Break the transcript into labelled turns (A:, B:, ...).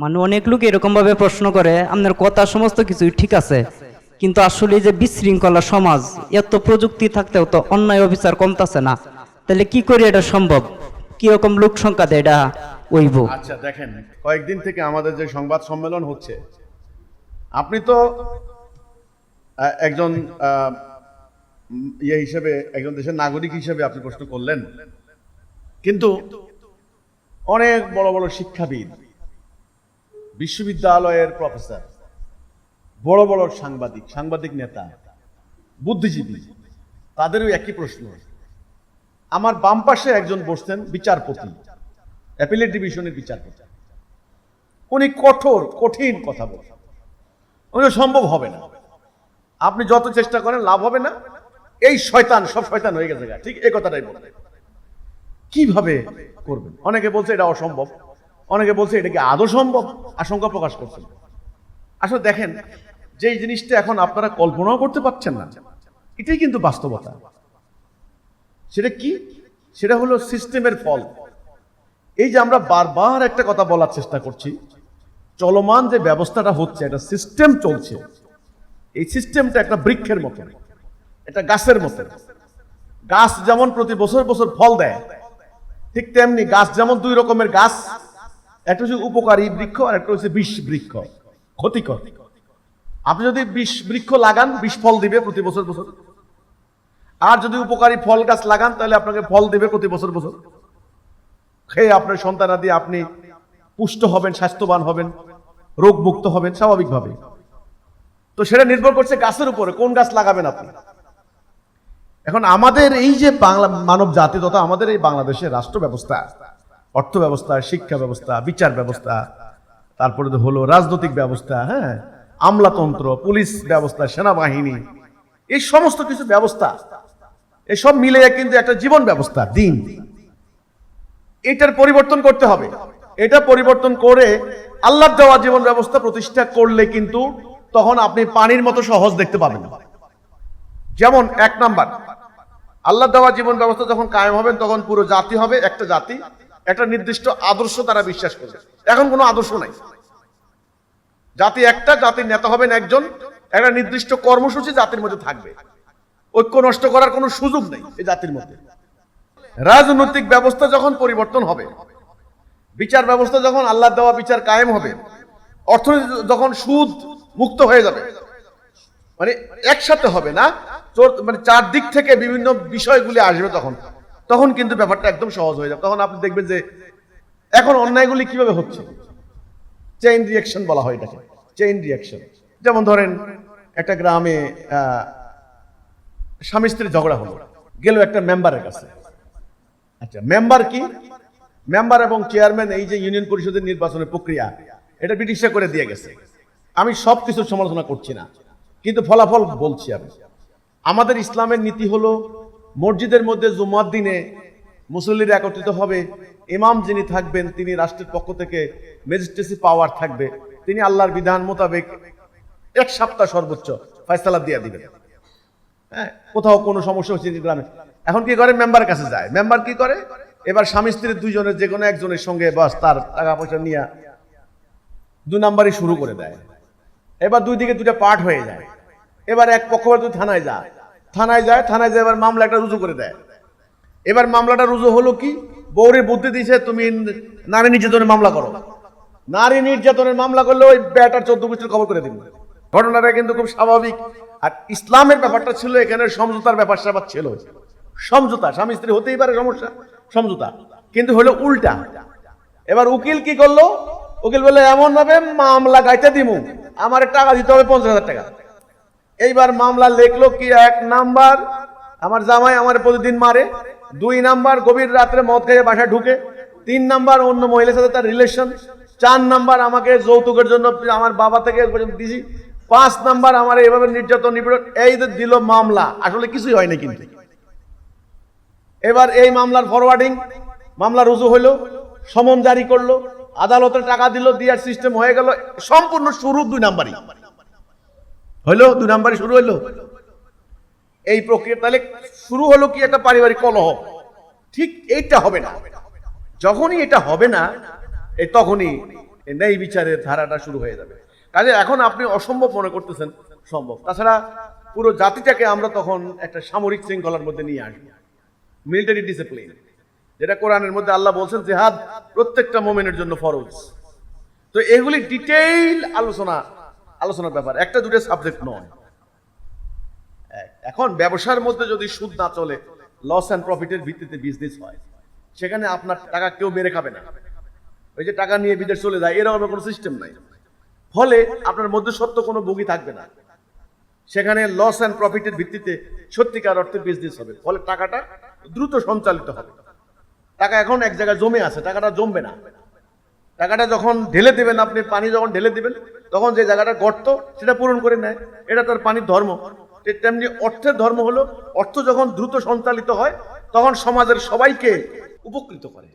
A: মানে অনেক লোক এরকম ভাবে প্রশ্ন করে, আপনার কথা সমস্ত কিছুই ঠিক আছে। কিন্তু আসলে যে বিশৃঙ্খলা সমাজ, এত প্রযুক্তি থাকতেও তো অন্যায় অফিসার কমতাছে না। তাহলে কি করে এটা সম্ভব? কীরকম লোক সংখ্যা দেয় এটা ওইব?
B: আচ্ছা দেখেন, কয়েকদিন থেকে আমাদের যে সংবাদ সম্মেলন হচ্ছে, আপনি তো একজন ইয়ে হিসেবে, একজন দেশের নাগরিক হিসেবে আপনি প্রশ্ন করলেন। কিন্তু অনেক বড় বড় শিক্ষাবিদ বিশ্ববিদ্যালয়ের প্রফেসর, বড় বড় সাংবাদিক সাংবাদিক নেতা, বুদ্ধিজীবী, তাদেরও একই প্রশ্ন। আমার বাম পাশে একজন বসতেন বিচারপতি, অ্যাপিলেট ডিভিশনের বিচারপতি। উনি কঠোর, কঠিন কথা বলেন। উনি সম্ভব হবে না। আপনি যত চেষ্টা করেন, লাভ হবে না। এই শয়তান, সব শয়তান হয়ে গেছে ঠিক এই কথাটাই বলবেন কীভাবে করবেন? অনেকে বলছে এটা অসম্ভব। অনেকে বলছে এটা কি আদৌ সম্ভব? আশঙ্কা প্রকাশ করছেন আসলে দেখেন যে জিনিসটা এখন আপনারা কল্পনাও করতে পারছেন না, এটাই কিন্তু বাস্তবতা। সেটা কি? সেটা হলো সিস্টেমের ফল। এই যে আমরা বারবার একটা কথা বলার চেষ্টা করছি, চলমান যে ব্যবস্থাটা হচ্ছে, একটা সিস্টেম চলছে, এই সিস্টেমটা একটা বৃক্ষের মতো এটা গাছের মতো গাছ যেমন প্রতি বছর বছর ফল দেয়, ঠিক তেমনি গাছ যেমন দুই রকমের গাছ একটা হচ্ছে উপকারী বৃক্ষ আর একটা হচ্ছে বিষ বৃক্ষ। ক্ষতিকর। আপনি যদি বিষ বৃক্ষ লাগান, বিষ ফল দিবে প্রতি বছর বছর। আর যদি উপকারী ফল গাছ লাগান, তাহলে আপনাকে ফল দিবে প্রতি বছর বছর। খেয়ে আপনার সন্তানাদি আপনি পুষ্ট হবেন, স্বাস্থ্যবান হবেন, রোগমুক্ত হবেন স্বাভাবিকভাবে তো সেটা নির্ভর করছে গাছের উপরে, কোন গাছ লাগাবেন আপনি। এখন আমাদের এই যে বাংলা মানব জাতি তথা আমাদের এই বাংলাদেশের রাষ্ট্র ব্যবস্থা অর্থ ব্যবস্থা শিক্ষা ব্যবস্থা বিচার ব্যবস্থা তারপরে হলো রাজনৈতিক ব্যবস্থা হ্যাঁ? আমলাতন্ত্র, পুলিশ ব্যবস্থা, সেনাবাহিনী, এই সমস্ত কিছু ব্যবস্থা এসব মিলে কিন্তু একটা জীবন ব্যবস্থা, দিন। এটার পরিবর্তন করতে হবে। এটা পরিবর্তন করে আল্লাহ দেওয়া জীবন ব্যবস্থা প্রতিষ্ঠা করলে কিন্তু তখন আপনি পানির মতো সহজ দেখতে পাবেন। যেমন এক নাম্বার আল্লাহ দেওয়া জীবন ব্যবস্থা যখন কায়েম হবেন, তখন পুরো জাতি হবে একটা জাতি। একটা নির্দিষ্ট আদর্শ তারা বিশ্বাস করবে। এখন কোনো আদর্শ নাই। জাতি একটা, জাতির নেতা হবেন একজন। একটা নির্দিষ্ট কর্মসূচি জাতির মধ্যে থাকবে। ঐক্য নষ্ট করার কোনো সুযোগ নেই এই জাতির মধ্যে। রাজনৈতিক ব্যবস্থা যখন পরিবর্তন হবে, বিচার ব্যবস্থা যখন আল্লাহ দেওয়া বিচার কায়েম হবে, অর্থনীতি যখন সুদ মুক্ত হয়ে যাবে মানে একসাথে হবে না মানে চারদিক থেকে বিভিন্ন বিষয়গুলি আসবে তখন। তখন কিন্তু ব্যাপারটা একদম সহজ হয়ে যাবে। তখন আপনি দেখবেন যে এখন অন্যায়গুলি কীভাবে হচ্ছে? চেইন রিয়াকশন বলা হয় এটাকে। চেইন রিয়াকশন যেমন ধরেন, একটা গ্রামে স্বামী স্ত্রীর ঝগড়া হলো। গেল একটা মেম্বারের কাছে। আচ্ছা মেম্বার কি? মেম্বার এবং চেয়ারম্যান এই যে ইউনিয়ন পরিষদের নির্বাচনের প্রক্রিয়া, এটা ব্রিটিশরা করে দিয়ে গেছে। আমি সব কিছুর সমালোচনা করছি না। কিন্তু ফলাফল বলছি আমি। আমাদের ইসলামের নীতি হলো মসজিদের মধ্যে জুমার দিনে মুসল্লিরা একত্রিত হবে। ইমাম যিনি থাকবেন, তিনি রাষ্ট্রের পক্ষ থেকে ম্যাজিস্ট্রেসি পাওয়ার থাকবে। তিনি আল্লাহর বিধান মোতাবেক এক সপ্তাহ সর্বোচ্চ ফয়সালা দিয়ে দিবেন। হ্যাঁ কোথাও কোনো সমস্যা হচ্ছে গ্রামে। এখন কি করে? মেম্বার কাছে যায়। মেম্বার কি করে? এবার স্বামী স্ত্রীর দুইজনের যে কোনো একজনের সঙ্গে বাস তার টাকা পয়সা নিয়ে দুই নাম্বারই শুরু করে দেয়। এবার দুই দিকে দুটা পার্ট হয়ে যায়। এবার এক পক্ষপাত থানায় যায়। থানায় যায় থানায় যায়, এবার মামলা একটা রুজু করে দেয়। এবার মামলাটা রুজু হলো কি? বৌরে বুদ্ধি দিয়েছে তুমি নারী নির্যাতনের মামলা করো। নারী নির্যাতনের মামলা করলে ওই ব্যাটার চোদ্দ বছর খবর করে দিন ঘটনাটা কিন্তু খুব স্বাভাবিক। আর ইসলামের ব্যাপারটা ছিল, এখানে সমঝোতার ব্যাপার ছিল। সমঝোতা, স্বামী স্ত্রী হতেই পারে সমস্যা, সমঝোতা। কিন্তু হলো উল্টা। এবার উকিল কি করল? উকিল বলে এমন ভাবে মামলা গাইতে দিমু। আমার টাকা দিতে হবে পঞ্চাশ হাজার টাকা। এইবার মামলা লেখলো কি এক নাম্বার? আমার জামাই আমার প্রতিদিন মারে। দুই নাম্বার, গভীর রাত্রে মদ খেয়ে বাসায় ঢুকে। তিন নাম্বার, অন্য মহিলার সাথে তার রিলেশন চার নাম্বার, আমাকে যৌতুকের জন্য আমার বাবা থেকে দিছি। পাঁচ নাম্বার, আমার এভাবে নির্যাতন নিপীড়ন, এই দিল মামলা, আসলে কিছুই হয়নি কিন্তু। এবার এই মামলার ফরওয়ার্ডিং মামলা রুজু হইল, সমন জারি করল, আদালতে টাকা দিল দিয়ার সিস্টেম হয়ে গেল, সম্পূর্ণ শুরু দুই নাম্বারই। হইল? দুই নাম্বারই শুরু হইল? এই প্রক্রিয়া তাহলে শুরু হলো কি একটা পারিবারিক কলহ? ঠিক এইটা হবে না। যখনই এটা হবে না এই তখনই ন্যায় বিচারের ধারাটা শুরু হয়ে যাবে। কাজে এখন আপনি অসম্ভব মনে করতেছেন, সম্ভব। তাছাড়া পুরো জাতিটাকে আমরা তখন একটা সামরিক শৃঙ্খলার মধ্যে নিয়ে আসব। মিলিটারি ডিসিপ্লিন যেটা কোরআনের মধ্যে আল্লাহ বলছেন, জেহাদ প্রত্যেকটা মোমেনের জন্য ফরজ। তো এগুলি ডিটেইল আলোচনা আলোচনার ব্যাপার। একটা দুটো সাবজেক্ট নয়। এখন ব্যবসার মধ্যে যদি সুদ না চলে লস অ্যান্ড প্রফিটের ভিত্তিতে বিজনেস হয়, সেখানে আপনার টাকা কেউ মেরে খাবে না। ওই যে টাকা নিয়ে বিদেশ চলে যায়, এরকম কোনো সিস্টেম নাই। ফলে আপনার মধ্যে সত্য কোনো বগি থাকবে না। সেখানে লস অ্যান্ড প্রফিটের ভিত্তিতে সত্যিকার অর্থে বিজনেস হবে। ফলে টাকাটা দ্রুত সঞ্চালিত হবে। টাকা এখন এক জায়গায় জমে আছে, টাকাটা জমবে না। টাকাটা যখন ঢেলে দেবেন আপনি, পানি যখন ঢেলে দেবেন, তখন যে জায়গাটা গর্ত সেটা পূরণ করে নেয়। এটা তার পানির ধর্ম। তেমনি অর্থের ধর্ম হলো, অর্থ যখন দ্রুত সঞ্চালিত হয়, তখন সমাজের সবাইকে উপকৃত করে।